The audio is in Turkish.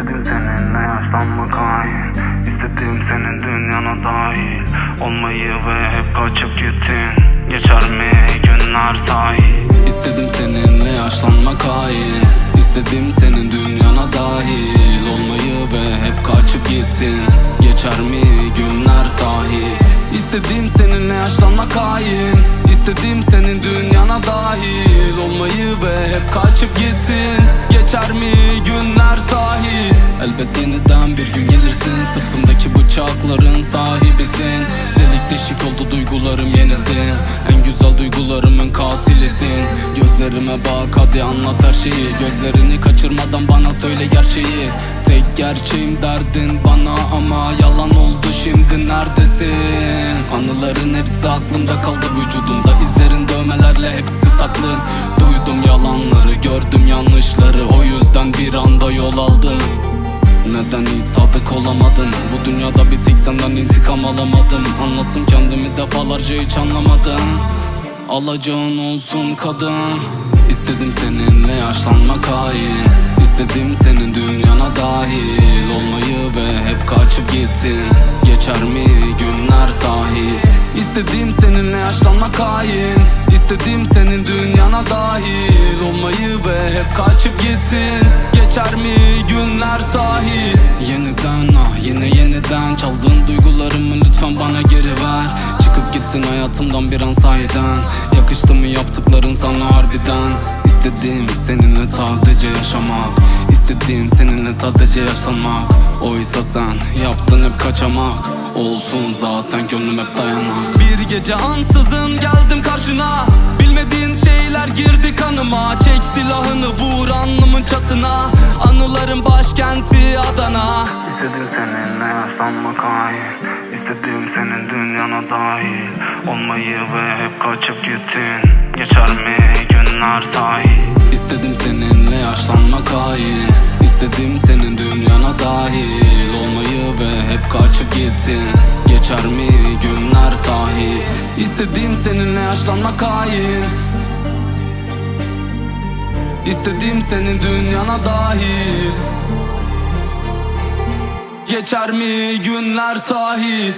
İstedim seninle yaşlanmak hain İstedim senin dünyana dahil. Olmayı ve hep kaçıp gittin. Geçer mi günler sahil İstedim seninle yaşlanmak hain İstedim senin dünyana dahil. Olmayı ve hep kaçıp gittin. Geçer mi günler sahil İstedim seninle yaşlanmak hain İstedim senin dünyana dahil. Olmayı ve hep kaçıp gittin. Geçer mi günler sahi? Elbet yeniden bir gün gelirsin. Sırtımdaki bıçakların sahibisin. Delik deşik oldu duygularım yenildin En güzel duygularımın katilisin. Gözlerime bak hadi anlat her şeyi. Gözlerini kaçırmadan bana söyle gerçeği. Tek gerçeğim derdin bana ama yalan oldu şimdi neredesin? Anıların hepsi aklımda kaldı vücudumda izlerin dövmelerle hepsi saklı yalanları gördüm yanlışları. O yüzden bir anda yol aldım. Neden hiç sadık olamadın Bu dünyada bir tek senden intikam alamadım. Anlattım kendimi defalarca hiç anlamadım. Alacağın olsun kadın. İstedim seninle yaşlanmak hain. İstedim senin dünyana dahil Olmayı ve hep kaçıp gittin. Geçer mi sahi İstedim seninle yaşlanmak hain İstedim senin dünyana dahil Olmayı ve hep kaçıp gittin. Geçer mi günler sahi? Yeniden ah yine yeniden. Çaldığın duygularımı lütfen bana geri ver. Çıkıp gittin hayatımdan bir an sahiden. Yakıştı mı yaptıkların sana harbiden İstedim seninle sadece yaşamak. İstediğim seninle sadece yaşlanmak Oysa sen yaptın hep kaçamak. Olsun zaten gönlüm hep dayanak. Bir gece ansızın geldim karşına. Bilmediğin şeyler girdi kanıma. Çek silahını vur alnımın çatına. Anıların başkenti Adana. İstedim seninle yaşlanmak hain İstedim senin dünyana dahil Olmayı ve hep kaçıp gittin. Geçer mi günler sahi. İstedim seninle yaşlanmak hain. İstedim senin dünyana dahil Olmayı ve hep kaçıp gittin. Geçer mi günler sahi? İstedim seninle yaşlanmak hain. İstedim senin dünyana dahil. Geçer mi günler sahi